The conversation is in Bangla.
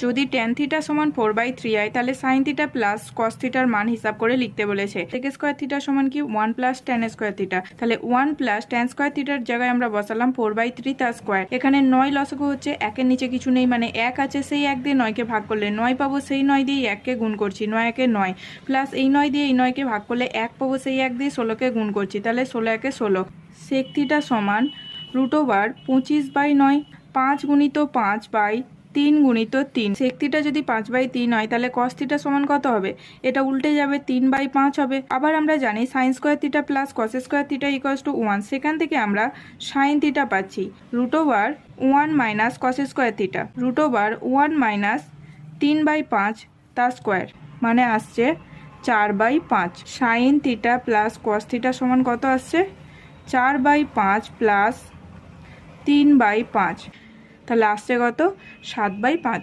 যদি টেন থিটা সমান ফোর বাই থ্রি হয়, তাহলে সাইন থিটা প্লাস কস থিটার মান হিসাব করে লিখতে বলেছে। সেক স্কোয়ার থিটা সমান কি? One plus tan square theta তাহলে ওয়ান প্লাস টেন স্কোয়ার থিটার জায়গায় আমরা বসালাম ফোর বাই থ্রি তার স্কোয়ার এখানে নয় লসগু হচ্ছে, একের নিচে কিছু নেই মানে এক আছে সেই এক দিয়ে নয়কে ভাগ করলে নয় পাবো, সেই নয় দিয়ে এককে গুণ করছি, নয় একে নয়। প্লাস এই নয় দিয়ে এই নয়কে ভাগ করলে এক পাবো, সেই এক দিয়ে ষোলোকে গুণ করছি, তাহলে ষোলো একে ষোলো। সেক থিটা সমান রুট ওভার পঁচিশ বাই নয়, পাঁচ গুণিত পাঁচ বাই তিন গুণিত তিন। সেক্তিটা যদি পাঁচ বাই তিন হয়, তাহলে কস থিটা সমান কত হবে? এটা উল্টে যাবে, তিন বাই পাঁচ হবে। আবার আমরা জানি sine square theta plus cos square theta equals to one সেখান থেকে আমরা সাইন থিটা পাচ্ছি। Root over one minus cos square theta root over one minus তিন বাই পাঁচ তার স্কোয়ার মানে আসছে চার বাই পাঁচ। Sine theta plus cos theta সমান কত আসছে? চার বাই পাঁচ প্লাস তিন বাই পাঁচ। তাহলে আসছে কত? সাত বাই পাঁচ।